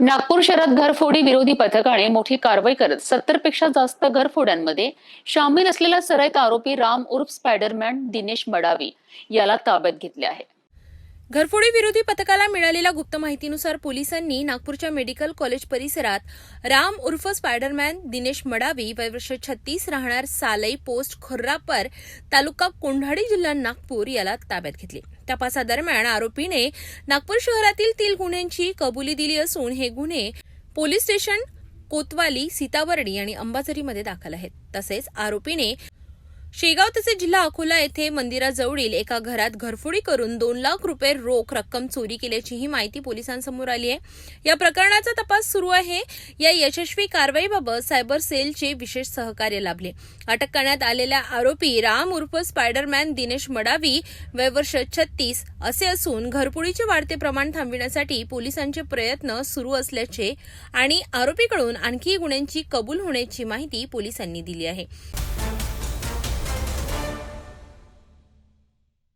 नागपूर शहरात घरफोडी विरोधी पथकाने मोठी कारवाई करत सत्तरपेक्षा जास्त घरफोड्यांमध्ये सामील असलेला सराईत आरोपी राम उर्फ स्पायडरमॅन दिनेश मडावी याला ताब्यात घेतले आहे. घरफोडी विरोधी पथकाला मिळालेल्या गुप्त माहितीनुसार पोलिसांनी नागपूरच्या मेडिकल कॉलेज परिसरात राम उर्फ स्पायडरमॅन दिनेश मडावी वयवर्ष छत्तीस राहणार सालई पोस्ट खुर्रापर तालुका कोंढाडी जिल्हा नागपूर याला ताब्यात घेतले. तपासादरम्यान आरोपीने नागपूर शहरातील तीन गुन्ह्यांची कबुली दिली असून हे गुन्हे पोलीस स्टेशन कोतवाली सीताबर्डी आणि अंबाझरीमध्ये दाखल आहेत. तसेच आरोपीने शेगाव तसेच जिल्हा अकोला येथे मंदिराजवळील एका घरात घरफोडी करून दोन लाख रुपये रोख रक्कम चोरी केल्याचीही माहिती पोलिसांसमोर आली आहे. या प्रकरणाचा तपास सुरू आहे. या यशस्वी कारवाईबाबत सायबर सेलचे विशेष सहकार्य लाभले. अटक करण्यात आलेला आरोपी राम उर्फ स्पायडरमॅन दिनेश मडावी वयवर्ष छत्तीस असे असून घरफोडीचे वाढते प्रमाण थांबविण्यासाठी पोलिसांचे प्रयत्न सुरू असल्याचे आणि आरोपीकडून आणखी गुन्ह्यांची कबूल होण्याची माहिती पोलिसांनी दिली आहे.